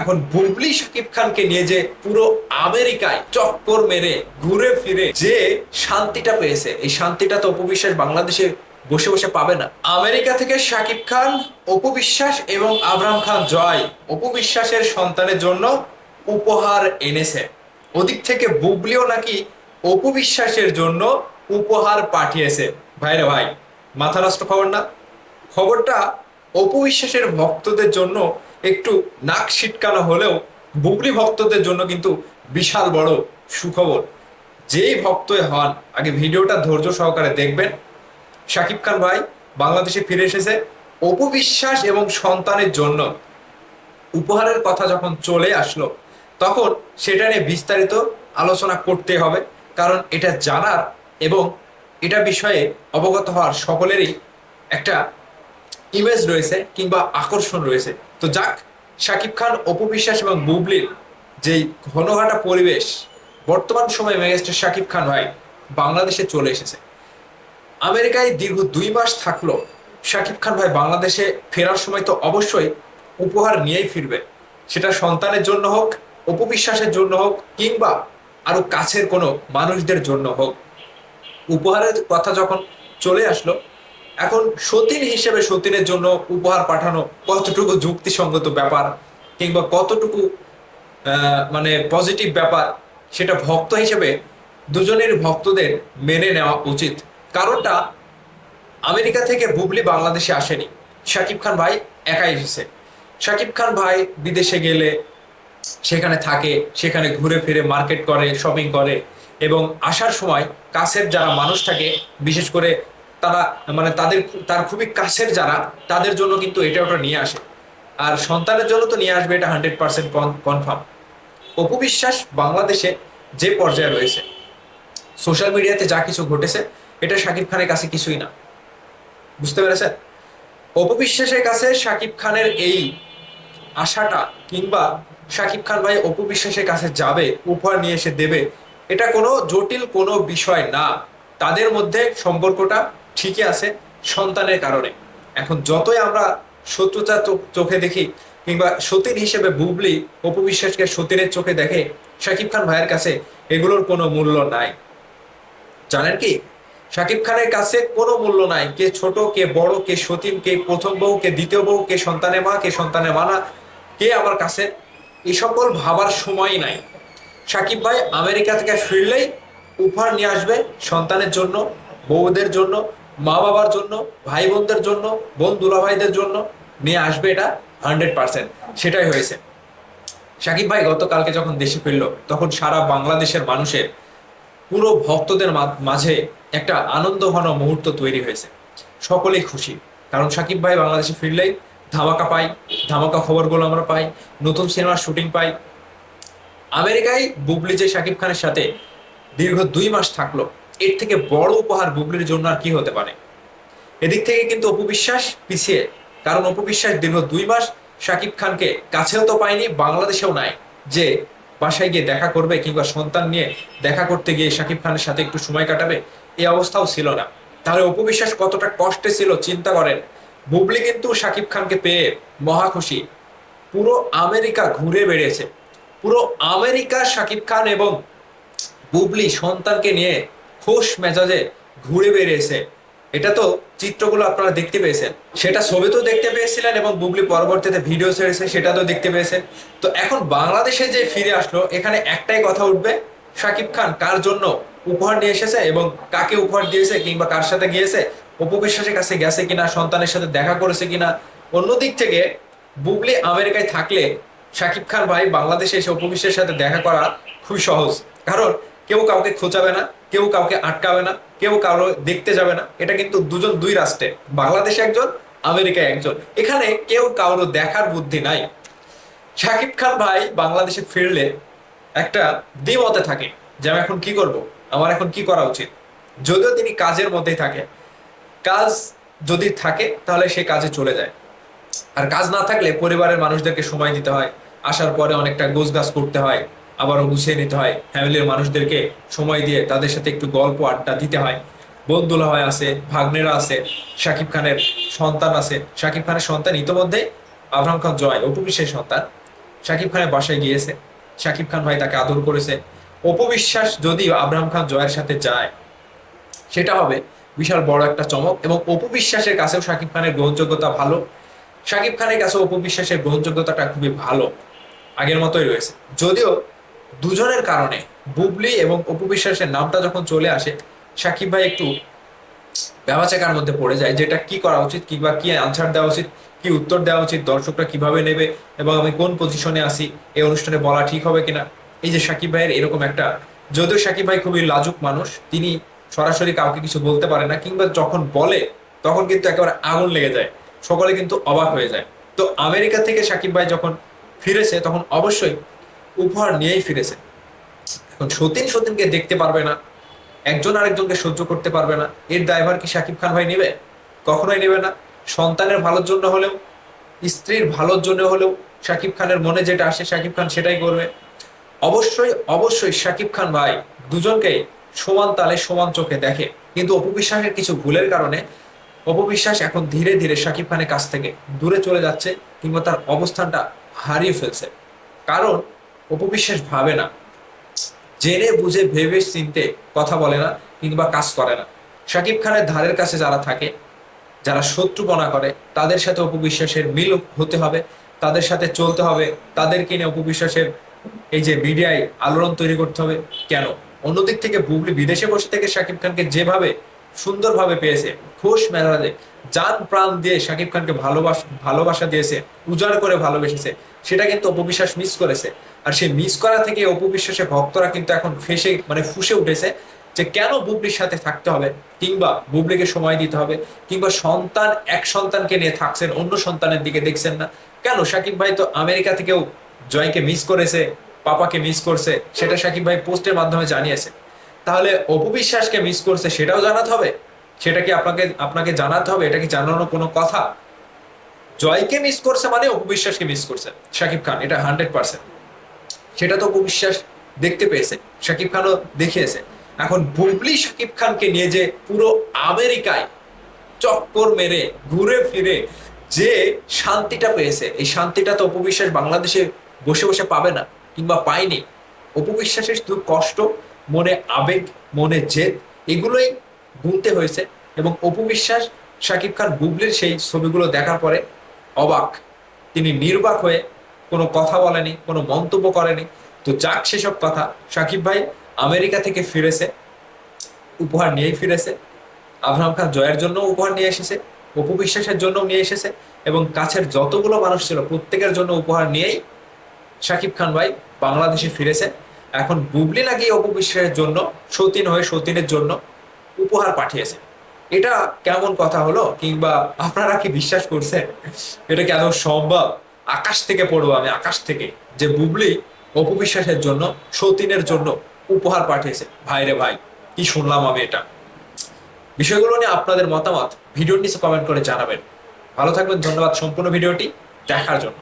এখন বুবলি শাকিব খানকে নিয়ে যে পুরো আমেরিকায় চক্কর মেরে, ঘুরে ফিরে যে শান্তিটা পেয়েছে, এই শান্তিটা তো অপবিশ্বাস বাংলাদেশে বসে বসে পাবে না। আমেরিকা থেকে শাকিব খান, অপবিশ্বাস এবং আবরাম খান জয়, অপবিশ্বাসের সন্তানের জন্য উপহার এনেছে। ওদিক থেকে বুবলিও নাকি অপবিশ্বাসের জন্য উপহার পাঠিয়েছে। ভাইরে ভাই, মাথা নষ্ট খবর না? খবরটা অপবিশ্বাসের ভক্তদের জন্য একটু নাক ছিটকানো হলেও বুবলি ভক্তদের জন্য কিন্তু বিশাল বড় সুখবর। যেই ভক্ত হন, আগে ভিডিওটা ধৈর্য সহকারে দেখবেন। শাকিব খান ভাই বাংলাদেশে ফিরে এসেছে। অপবিশ্বাস এবং সন্তানের জন্য উপহারের কথা যখন চলে আসলো, তখন সেটা নিয়ে বিস্তারিত আলোচনা করতে হবে। কারণ এটা জানার এবং এটা বিষয়ে অবগত হওয়ার সকলেরই একটা ইমেজ রয়েছে কিংবা আকর্ষণ রয়েছে। তো যাক, শাকিব খান অপবিশ্বাস এবং বুবলির যেই ঘনঘাটা পরিবেশ, বর্তমান সময়ে মেগাস্টার শাকিব খান ভাই বাংলাদেশে চলে এসেছে। আমেরিকায় দীর্ঘ দুই মাস থাকল, শাকিব খান ভাই বাংলাদেশে ফেরার সময় তো অবশ্যই উপহার নিয়েই ফিরবে। সেটা সন্তানের জন্য হোক অপবিশ্বাসের জন্য হোক, কিংবা আরও কাছের কোনো মানুষদের জন্য হোক। উপহারের কথা যখন চলে আসলো এখন সতীন হিসেবে সতীনের জন্য উপহার পাঠানো কতটুকু যুক্তিসঙ্গত ব্যাপার কিংবা কতটুকু মানে পজিটিভ ব্যাপার, সেটা ভক্ত হিসেবে দুজনের ভক্তদের মেনে নেওয়া উচিত। কারণটা আমেরিকা থেকে বুবলি বাংলাদেশে আসেনি। শাকিব খান ভাই একাই এসেছে। শাকিব খান ভাই বিদেশে গেলে সেখানে থাকে, সেখানে ঘুরে ফিরে মার্কেট করে শপিং করে এবং আসার সময় কাছের যারা মানুষ থাকে, বিশেষ করে তারা মানে তাদের তার খুবই কাছের যারা, তাদের জন্য কিন্তু এটা ওটা নিয়ে আসে। আর সন্তানের জন্য তো নিয়ে আসবে এটা হান্ড্রেড পার্সেন্ট কনফার্ম অপবিশ্বাস বাংলাদেশে যে পর্যায়ে রয়েছে সোশ্যাল মিডিয়াতে যা কিছু ঘটেছে, এটা শাকিব খানের কাছে কিছুই না। বুঝতে পেরেছেন? অপবিশ্বাসের কাছে শাকিব খানের এই আশাটা কিংবা শাকিব খান ভাই অপবিশ্বাসের কাছে যাবে, উপহার নিয়ে এসে দেবে, এটা কোনো জটিল কোনো বিষয় না। তাদের মধ্যে সম্পর্কটা ঠিকই আছে, সন্তানের কারণে। এখন যতই আমরা শত্রুতা চোখে দেখি, কিংবা সতীন হিসেবে বুবলি অপবিশ্বাসকে সতীনের চোখে দেখে, শাকিব খান ভাইয়ের কাছে এগুলোর কোনো মূল্য নাই। জানেন কি? শাকিব খানের কাছে কোনো মূল্য নাই, কে ছোট, কে বড়, কে সতীন, কে প্রথম বউ, কে দ্বিতীয় বউ, কে সন্তানের মা, কে সন্তানের মানা, কে আমার কাছে এই সকল ভাবার সময় নাই। শাকিব ভাই আমেরিকা থেকে ফিরলেই উপহার নিয়ে আসবে সন্তানের জন্য, বউদের জন্য মা বাবার জন্য ভাই বোনদের জন্য বোন দুলাভাইদের জন্য নিয়ে আসবে এটা হান্ড্রেড পার্সেন্ট সেটাই হয়েছে। সাকিব ভাই গতকালকে যখন দেশে ফিরল, তখন সারা বাংলাদেশের মানুষের পুরো ভক্তদের মাঝে একটা আনন্দ ঘন মুহূর্ত তৈরি হয়েছে। সকলেই খুশি। কারণ সাকিব ভাই বাংলাদেশে ফিরলেই ধামাকা পাই, ধামাকা খবরগুলো আমরা পাই, নতুন সিনেমার শুটিং পাই। আমেরিকায় বুবলি যে শাকিব খানের সাথে দীর্ঘ দুই মাস থাকল এর থেকে বড় উপহার বুবলির জন্য আর কি হতে পারে? এদিক থেকে কিন্তু অপবিশ্বাস পিছিয়ে, কারণ অপবিশ্বাস দীর্ঘ দুই মাস শাকিব খানকে কাছেও তো পায়নি, বাংলাদেশেও নাই, যে বাসায় গিয়ে দেখা করবে কিংবা সন্তান নিয়ে দেখা করতে গিয়ে শাকিব খানের সাথে একটু সময় কাটাবে এই অবস্থাও ছিল না। তাহলে অপবিশ্বাস কতটা কষ্টে ছিল, চিন্তা করেন। বুবলি কিন্তু শাকিব খানকে পেয়ে মহা খুশি। পুরো আমেরিকা ঘুরে বেড়েছে পুরো আমেরিকা শাকিব খান এবং বুবলি সন্তানকে নিয়ে খোশ মেজাজে ঘুরে বেরিয়েছে। এটা তো চিত্রগুলো আপনারা দেখতে পেয়েছেন। সেটা ছবিতেও দেখতে পেয়েছিলেন এবং বুবলি পরবর্তীতে ভিডিও ছেড়েছে সেটা তো দেখতে পেয়েছেন। তো এখন বাংলাদেশে যে ফিরে আসলো, এখানে একটাই কথা উঠবে। শাকিব খান কার জন্য উপহার নিয়ে এসেছে এবং কাকে উপহার দিয়েছে কিংবা কার সাথে গিয়েছে অপবিশ্বাসের কাছে গেছে কিনা, সন্তানের সাথে দেখা করেছে কিনা, অন্যদিক থেকে বুবলি আমেরিকায় থাকলে শাকিব খান ভাই বাংলাদেশে এসে অপবিশ্বাসের সাথে দেখা করা খুবই সহজ। কারণ কেউ কাউকে খোঁচাবে না। কেউ কাউকে আটকাবে না, কেউ কারও দেখতে যাবে না। এটা কিন্তু দুজন দুই রাষ্ট্রে, বাংলাদেশে একজন, আমেরিকায় একজন। এখানে কেউ কারও দেখার বুদ্ধি নাই। শাকিব খান ভাই বাংলাদেশে ফিরলে একটা দ্বিমতে থাকে যে আমি এখন কি করব, আমার এখন কি করা উচিত? যদিও তিনি কাজের মধ্যেই থাকে। কাজ যদি থাকে, তাহলে সে কাজে চলে যায়। আর কাজ না থাকলে পরিবারের মানুষদেরকে সময় দিতে হয়, আসার পরে অনেকটা গোছগাছ করতে হয়। আবারও গুছিয়ে নিতে হয়। ফ্যামিলির মানুষদেরকে সময় দিয়ে তাদের সাথে একটু গল্প, আড্ডা দিতে হয়। বন্ধুলা হয় আছে, ভাগ্নেরা আছে শাকিব খানের সন্তান আছে। শাকিব খানের সন্তান ইতোমধ্যে আবরাম খান জয় অপবিশ্বের সন্তান। শাকিব খানের বাসায় গিয়েছে। শাকিব খান ভাই তাকে আদর করেছে। অপবিশ্বাস যদিও আব্রাহাম খান জয়ের সাথে যায়, সেটা হবে বিশাল বড় একটা চমক এবং অপবিশ্বাসের কাছেও শাকিব খানের গ্রহণযোগ্যতা ভালো। শাকিব খানের কাছেও অপবিশ্বাসের গ্রহণযোগ্যতাটা খুবই ভালো। আগের মতোই রয়েছে। যদিও দুজনের কারণে বুবলি এবং অপবিশ্বাসের নামটা যখন চলে আসে শাকিব ভাই একটু ব্যবচাকার মধ্যে পড়ে যায়, যেটা কি করা উচিত কিংবা কি আনসার দেওয়া উচিত, কি উত্তর দেওয়া উচিত, দর্শকরা কীভাবে নেবে এবং আমি কোন পজিশনে আসি এই অনুষ্ঠানে বলা ঠিক হবে কিনা? এই যে সাকিব ভাইয়ের এরকম একটা, যদিও সাকিব ভাই খুবই লাজুক মানুষ, তিনি সরাসরি কাউকে কিছু বলতে পারে না, কিংবা যখন বলে, তখন কিন্তু একেবারে আগুন লেগে যায়, সকলে কিন্তু অবাক হয়ে যায়। তো আমেরিকা থেকে সাকিব ভাই যখন ফিরেছে, তখন অবশ্যই উপহার নিয়েই ফিরেছে। এখন সতীন সতীনকে দেখতে পারবে না, একজন আরেকজনকে সহ্য করতে পারবে না। এর দায়ভার কি শাকিব খান ভাই নেবে? কখনোই নেবে না। সন্তানের ভালোর জন্য হলেও, স্ত্রীর ভালোর জন্য হলেও শাকিব খানের মনে যেটা আসে, শাকিব খান সেটাই করবে। অবশ্যই অবশ্যই শাকিব খান ভাই দুজনকে সমান তালে সমান চোখে দেখে। কিন্তু অপবিশ্বাসের কিছু ভুলের কারণে অপবিশ্বাস এখন ধীরে ধীরে শাকিব খানের কাছ থেকে দূরে চলে যাচ্ছে কিংবা তার অবস্থানটা হারিয়ে ফেলছে। কারণ অপবিশ্বাস ভাবে না। জেনে, বুঝে, ভেবে, চিনতে কথা বলে না কিংবা কাজ করে না। শাকিব খানের ধারের কাছে যারা থাকে, যারা শত্রুপনা করে, তাদের সাথে অপবিশ্বাসের মিল হতে হবে, তাদের সাথে চলতে হবে, তাদেরকে নিয়ে অপবিশ্বাসের এই যে মিডিয়ায় আলোড়ন তৈরি করতে হবে। কেন? অন্যদিক থেকে বুবলি বিদেশে বসে থেকে শাকিব খানকে যেভাবে সুন্দরভাবে পেয়েছে, খোশ মেজাজে যান প্রাণ দিয়ে শাকিব খানকে ভালোবাসা ভালোবাসা দিয়েছে, উজাড় করে ভালোবেসেছে, সেটা কিন্তু অপবিশ্বাস মিস করেছে। আর সেই মিস করা থেকে অপবিশ্বাসের ভক্তরা কিন্তু এখন ফেসে মানে ফুসে উঠেছে যে কেন বুবলির সাথে থাকতে হবে কিংবা বুবলিকে সময় দিতে হবে কিংবা সন্তান, এক সন্তানকে নিয়ে থাকছেন, অন্য সন্তানের দিকে দেখছেন না। কেন? সাকিব ভাই তো আমেরিকা থেকেও জয়কে মিস করেছে, পাপাকে মিস করছে, সেটা সাকিব ভাই পোস্টের মাধ্যমে জানিয়েছে। তাহলে অপবিশ্বাসকে মিস করছে সেটাও জানাতে হবে? সেটা কি আপনাকে আপনাকে জানাতে হবে? এটা কি জানানোর কোনো কথা? জয়কে মিস করছে মানে অপবিশ্বাসকে মিস করছে, শাকিব খান, এটা হান্ড্রেড পার্সেন্ট সেটা তো অপবিশ্বাস দেখতে পেয়েছে, শাকিব খানও দেখিয়েছে। এখন বুবলি শাকিব খানকে নিয়ে যে পুরো আমেরিকায় চক্কর মেরে, ঘুরে ফিরে যে শান্তিটা পেয়েছে, এই শান্তিটা তো অপবিশ্বাস বাংলাদেশে বসে বসে পাবে না কিংবা পায়নি। অপবিশ্বাসের শুধু কষ্ট, মনে আবেগ, মনে জেদ, এগুলোই গুনতে হয়েছে এবং অপবিশ্বাস শাকিব খান, বুবলির সেই ছবিগুলো দেখার পরে অবাক। তিনি নির্বাক হয়ে কোনো কথা বলেনি, কোনো মন্তব্য করেনি। তো যাক সেসব কথা। সাকিব ভাই আমেরিকা থেকে ফিরেছে, উপহার নিয়েই ফিরেছে। আব্রাহাম খান জয়ের জন্য উপহার নিয়ে এসেছে, অপু বিশ্বাসের জন্য নিয়ে এসেছে এবং কাছের যতগুলো মানুষ ছিল প্রত্যেকের জন্য উপহার নিয়েই শাকিব খান ভাই বাংলাদেশে ফিরেছে। এখন বুবলি নাকি অপু বিশ্বাসের জন্য, সতীন হয়ে সতীনের জন্য উপহার পাঠিয়েছে। এটা কেমন কথা হলো? কিংবা আপনারা কি বিশ্বাস করছেন? এটা কি আদৌ সম্ভব? আকাশ থেকে পড়ব আমি, আকাশ থেকে। যে বুবলি অপবিশ্বাসের জন্য, সতীনের জন্য উপহার পাঠিয়েছে। ভাইরে ভাই, কি শুনলাম আমি এটা? বিষয়গুলো নিয়ে আপনাদের মতামত ভিডিওর নিচে কমেন্ট করে জানাবেন। ভালো থাকবেন, ধন্যবাদ সম্পূর্ণ ভিডিওটি দেখার জন্য।